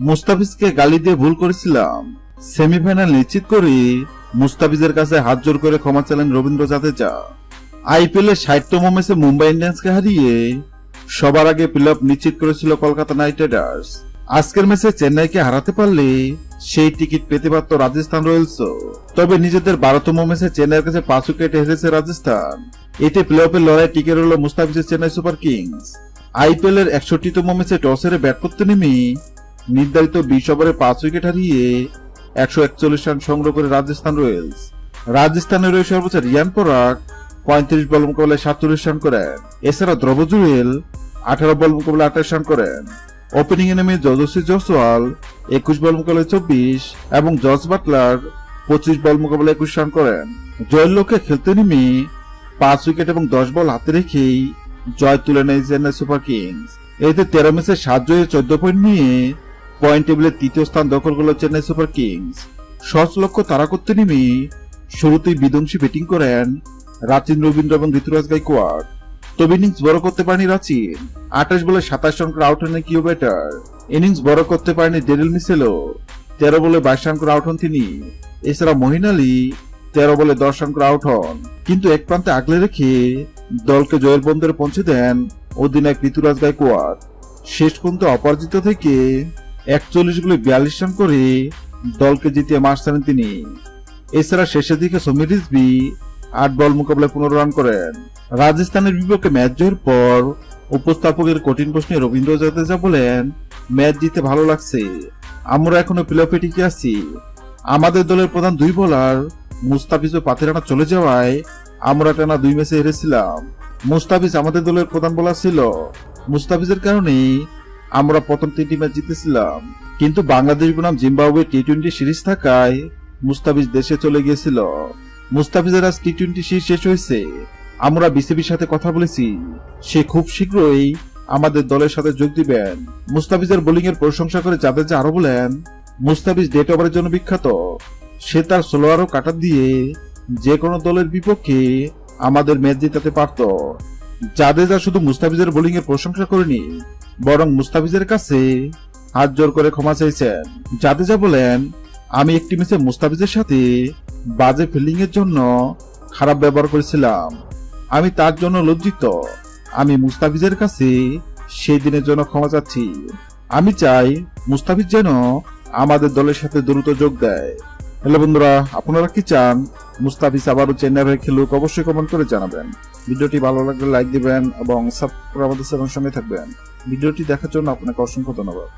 মুস্তাফিজকে গালি দিয়ে ভুল করেছিলাম। সেমিফাইনাল নিশ্চিত করে মুস্তাফিজের কাছে হাত জোর করে ক্ষমা চাইলেন রবীন্দ্র জাদেজা। আইপিএল এর ষাটতম ম্যাচে মুম্বাই ইন্ডিয়ান্সকে হারিয়ে সবার আগে প্লে অফ নিশ্চিত করেছিল কলকাতা নাইট রাইডার্স। আজকের ম্যাচে চেন্নাইকে হারাতে পারলে সেই টিকিট পেতে পারত রাজস্থান রয়্যালসও। তবে নিজেদের বারোতম ম্যাচে চেন্নাইয়ের কাছে পাঁচ উইকেটে হেরেছে রাজস্থান। এতে প্লে অফের লড়াই টিকে রইল মুস্তাফিজের চেন্নাই সুপার কিংস। আইপিএল এর একষট্টিতম ম্যাচে টস ব্যাট করতে নেমে নির্ধারিত বিশ ওভারে পাঁচ উইকেট হারিয়ে একশো একচল্লিশ রান সংগ্রহ করে রাজস্থান রয়্যালস। রাজস্থানের রয়ে সর্বোচ্চ রিয়ান পরাগ পঁয়ত্রিশ বল মোকাবেলায় সাতচল্লিশ রান করেন। এছাড়া দ্রব জুয়েল আঠারো বল মোকাবেলায় আঠাশ রান করেন। ওপেনিং এ নেমে যদস্বী জসওয়াল একুশ বল মোকাবেলায় চব্বিশ এবং জর্জ বাটলার পঁচিশ বল মোকাবেলায় একুশ রান করেন। জয়ের লক্ষ্যে খেলতে নেমে পাঁচ উইকেট এবং দশ বল হাতে রেখেই জয় তুলে নেয় চেন্নাই সুপার কিংস। এতে তেরো ম্যাচে সাত জয়ে চোদ্দ পয়েন্ট নিয়ে পয়েন্ট টেবিলের তৃতীয় স্থান দখল করল চেন্নাই সুপার কিংস। সহজ লক্ষ্য তারা করতে নেমে শুরুতেই বিধ্বংসী ব্যাটিং করেন রাচিন রবীন্দ্র এবং ঋতুরাজ গাইকোয়াড। তবে ইনিংস বড় করতে পারেনি রাচিন। আঠাশ বলে সাতাশ রান করে আউট হন কিউ ব্যাটার। ইনিংস বড় করতে পারেনি ডেরিল মিসেলো তেরো বলে বাইশ রান করে আউট হন তিনি। এছাড়া মহিন আলী তেরো বলে দশ রান করে আউট হন। কিন্তু এক প্রান্তে আগলে রেখে দলকে জয়ের বন্দরে পৌঁছে দেন অধিনায়ক ঋতুরাজ গাইকোয়াড। শেষ পর্যন্ত অপরাজিত থেকে একচল্লিশ গুলি বিয়াল্লিশ রান করে দলকে জিতিয়ে মার্চ ছাড়েন তিনি। এছাড়া শেষের দিকে সমীর রিজবি আট বল মোকাবেলায় পনেরো রান করেন। রাজস্থানের বিপক্ষে ম্যাচ জয়ের পর উপস্থাপকের কঠিন প্রশ্নে রবীন্দ্র জাদেজা বলেন, ম্যাচ জিতে ভালো লাগছে। আমরা এখনও প্লে অফে টিকে আছি। আমাদের দলের প্রধান দুই বোলার মুস্তাফিজ ও পাতিরানা চলে যাওয়ায় আমরা টানা দুই ম্যাচে হেরেছিলাম। মুস্তাফিজ আমাদের দলের প্রধান বোলার ছিল। মুস্তাফিজের কারণেই আমরা প্রথম তিনটি ম্যাচ জিতেছিলাম। কিন্তু বাংলাদেশ বনাম জিম্বাবুয়ে টি টোয়েন্টি সিরিজ থাকায় মুস্তাফিজ দেশে চলে গিয়েছিল। মুস্তাফিজের আজ টি টোয়েন্টি সিরিজ শেষ হয়েছে। আমরা বিসিবির সাথে কথা বলেছি। সে খুব শীঘ্রই আমাদের দলের সাথে যোগ দিবেন। মুস্তাফিজের বোলিং এর প্রশংসা করে জাদেজা আরও বলেন, মুস্তাফিজ ডেট ওভারের জন্য বিখ্যাত। সে তার স্লোয়ারও কাটা দিয়ে যে কোনো দলের বিপক্ষে আমাদের ম্যাচ জিতাতে পারত। জাদেজা শুধু মুস্তাফিজের বোলিং এর প্রশংসা করেনি, বরং মুস্তাফিজের কাছে হাত জোর করে ক্ষমা চাইছেন। জাদেজা বলেন, আমি একটি ম্যাচে মুস্তাফিজের সাথে বাজে ফিল্ডিং এর জন্য খারাপ ব্যবহার করেছিলাম। আমি তার জন্য লজ্জিত। আমি মুস্তাফিজের কাছে সেই দিনের জন্য ক্ষমা চাচ্ছি। আমি চাই মুস্তাফিজ যেন আমাদের দলের সাথে দ্রুত যোগ দেয়। হ্যালো বন্ধুরা, আপনারা কি চান? মুস্তাফিজ আবারও চেন্নাই হয়ে খেলুক অবশ্যই কমেন্ট করে জানাবেন। ভিডিওটি ভালো লাগলে লাইক দিবেন এবং সাবস্ক্রাইব আমাদের চ্যানেলের সঙ্গে থাকবেন। ভিডিওটি দেখার জন্য আপনাকে অসংখ্য ধন্যবাদ।